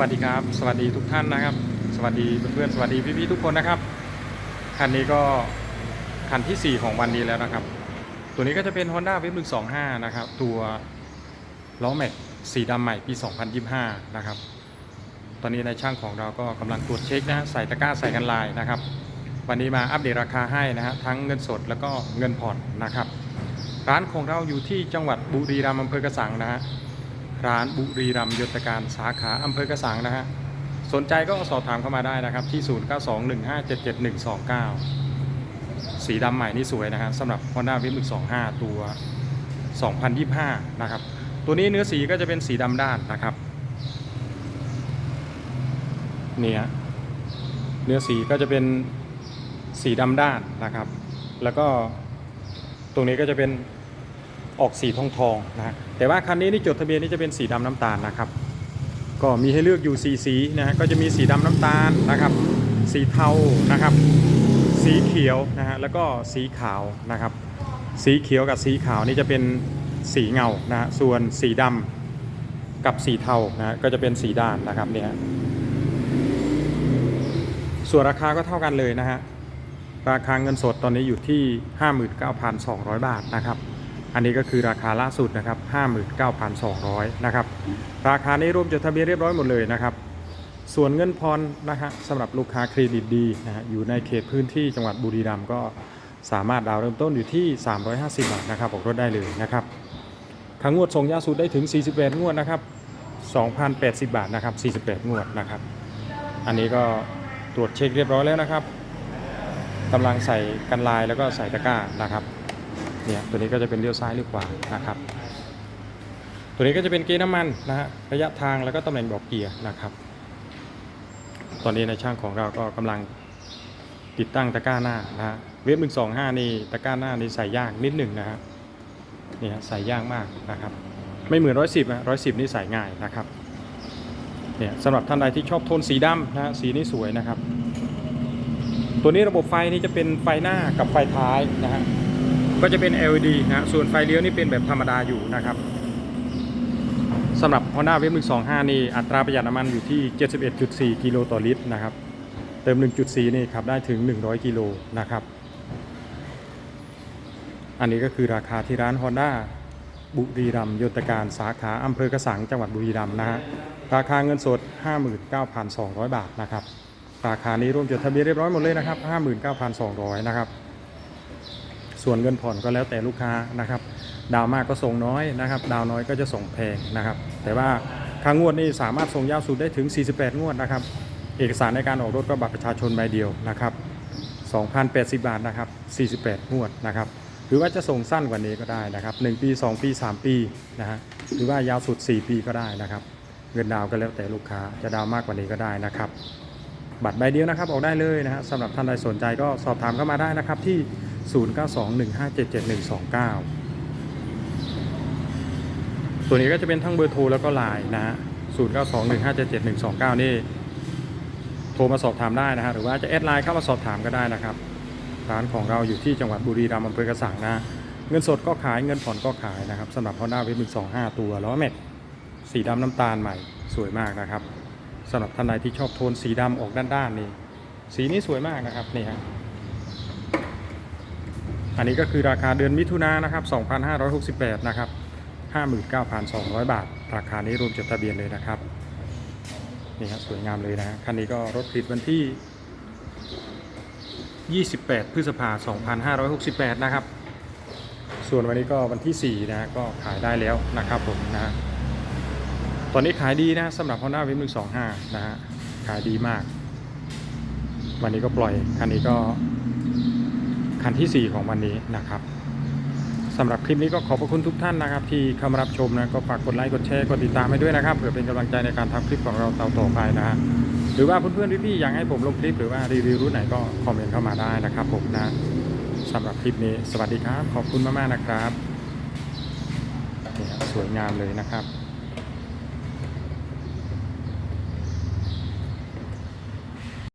วัสดีครับ สวัสดีทุกท่านนะครับ สวัสดีเพื่อนๆสวัสดีพี่ๆทุกคนนะครับคันนี้ก็คันที่ 4 ของวันนี้แล้วนะครับ ตัวนี้ก็จะเป็น Honda w a v 125 นะครับ ตัวล้อแม็กสีดำใหม่ปี 2025 นะครับ ตอนนี้ในช่างของเราก็กำลังตรวจเช็คนะฮะใส่ตะกร้าใส่กันลายนะครับ วันนี้มาอัปเดตราคาให้นะฮะทั้งเงินสดแล้วก็เงินผ่อนนะครับ ร้านของเราอยู่ที่จังหวัดบุรีรัมย์อำเภอกระสังนะฮะ ร้านบุรีรัมย์ยนตการสาขาอำเภอกระสังนะฮะ สนใจก็สอบถามเข้ามาได้นะครับ ที่ 0921577129 สีดำใหม่นี่สวยนะฮะสำหรับ Honda w a v 125 ตัว 2025 นะครับ ตัวนี้เนื้อสีก็จะเป็นสีดำด้านนะครับ เนี่ยเนื้อสีก็จะเป็นสีดำด้านนะครับ แล้วก็ตรงนี้ก็จะเป็น ออกสีทองทองนะฮะแต่ว่าคันนี้นี่จดทะเบียนนี่จะเป็นสีดำน้ำตาลนะครับ ก็มีให้เลือกอยู่สีสีนะฮะก็จะมีสีดำน้ำตาลนะครับ สีเทานะครับ สีเขียวนะฮะแล้วก็สีขาวนะครับ สีเขียวกับสีขาวนี่จะเป็นสีเงานะฮะส่วนสีดำกับสีเทานะฮะก็จะเป็นสีด้านนะครับเนี่ยส่วนราคาก็เท่ากันเลยนะฮะราคาเงินสดตอนนี้อยู่ที่ 59,200 บาทนะครับ อันนี้ก็คือราคาล่าสุดนะครับ59,200นะครับราคานี้รวมจดทะเบียนเรียบร้อยหมดเลยนะครับ ส่วนเงินพรนะฮะสำหรับลูกค้าเครดิตดีนะฮะอยู่ในเขตพื้นที่จังหวัดบุรีรัมย์ก็สามารถดาวน์เริ่มต้นอยู่ที่ 350 บาทนะครับออกรถได้เลยนะครับทั้งงวดส่งยาสุดได้ถึง48งวดนะครับ2,080 บาทนะครับ 48 งวดนะครับ อันนี้ก็ตรวจเช็คเรียบร้อยแล้วนะครับกำลังใส่กันลายแล้วก็ใส่ตะกร้านะครับ เนี่ยตัวนี้ก็จะเป็นเลี้ยวซ้ายหรือขวานะครับ ตัวนี้ก็จะเป็นเกียร์น้ำมันนะฮะระยะทางแล้วก็ตำแหน่งบอกเกียร์นะครับ ตอนนี้ในช่างของเราก็กำลังติดตั้งตะกร้าหน้านะฮะเวฟหนึ่งสองห้านี่ตะกร้าหน้านี่ใส่ยากนิดหนึ่งนะฮะนี่ฮะใส่ยากมากนะครับ ไม่เหมือนร้อยสิบนะร้อยสิบนี่ใส่ง่ายนะครับเนี่ยสำหรับท่านใดที่ชอบโทนสีดำนะฮะสีนี้สวยนะครับ ตัวนี้ระบบไฟนี่จะเป็นไฟหน้ากับไฟท้ายนะฮะ ก็จะเป็น LED นะฮะส่วนไฟเลี้ยวนี่เป็นแบบธรรมดาอยู่นะครับสำหรับ Honda w a v 125 นี่อัตราประหยัดน้ำมันอยู่ที่ 71.4 กิโลต่อลิตรนะครับ เติม 1.4 นี่ขับได้ถึง 100 กิโลนะครับ อันนี้ก็คือราคาที่ร้าน Honda บุรีรัมย์ยนตการสาขาอำเภอกระสังจังหวัดบุรีรัมย์นะฮะราคาเงินสด 59,200 บาทนะครับ ราคานี้รวมจดทะเบียนเรียบร้อยหมดเลยนะครับ 59,200 นะครับ ส่วนเงินผ่อนก็แล้วแต่ลูกค้านะครับ ดาวมากก็ส่งน้อยนะครับ ดาวน้อยก็จะส่งแพงนะครับ แต่ว่าค่างวดนี่สามารถส่งยาวสุดได้ถึง 48 งวดนะครับ เอกสารในการออกรถก็บัตรประชาชนใบเดียวนะครับ2,080 บาทนะครับ 48 งวดนะครับ หรือว่าจะส่งสั้นกว่านี้ก็ได้นะครับ 1 ปี 2 ปี 3 ปีนะฮะ หรือว่ายาวสุด 4 ปีก็ได้นะครับ เงินดาวก็แล้วแต่ลูกค้า จะดาวมากกว่านี้ก็ได้นะครับ บัตรใบเดียวนะครับออกได้เลยนะฮะสำหรับท่านใดสนใจก็สอบถามเข้ามาได้นะครับที่ 0921577129ตัวนนี้ก็จะเป็นทั้งเบอร์โทรแล้วก็ไลน์นะฮะ0921577129 นี่ โทรมาสอบถามได้นะฮะหรือว่าจะแอดไลน์เข้ามาสอบถามก็ได้นะครับร้านของเราอยู่ที่จังหวัดบุรีรัมย์อำเภอกระสังนะเงินสดก็ขายเงินผ่อนก็ขายนะครับสำหรับ Honda w a v 125 ตัวล้อแม็กสีดำน้ำตาลใหม่สวยมากนะครับสำหรับท่านใดที่ชอบโทนสีดำออกด้านๆนี่สีนี้สวยมากนะครับนี่ฮะ อันนี้ก็คือราคาเดือนมิถุนายนนะครับ 2568 นะครับ 59,200 บาท ราคานี้รวมจดทะเบียนเลยนะครับ นี่ครับสวยงามเลยนะฮะคันนี้ก็รถผลิตวันที่ 28 พฤษภาคม2568 นะครับ ส่วนวันนี้ก็วันที่ 4 นะฮะก็ขายได้แล้วนะครับผมนะฮะตอนนี้ขายดีนะสำหรับ Honda w a v 125 นะฮะ ขายดีมาก วันนี้ก็ปล่อย คันนี้ก็ คันที่ 4 ของวันนี้นะครับสำหรับคลิปนี้ก็ขอบพระคุณทุกท่านนะครับ ที่เข้ามารับชมนะก็ฝากกดไลค์กดแชร์กดติดตามให้ด้วยนะครับเพื่อเป็นกำลังใจในการทำคลิปของเราต่อไปนะฮะหรือว่าเพื่อนๆพี่ๆอยากให้ผมลงคลิปหรือว่ารีวิวรุ่นไหนก็คอมเมนต์เข้ามาได้นะครับผมนะสำหรับคลิปนี้ สวัสดีครับ ขอบคุณมากๆนะครับสวยงามเลยนะครับ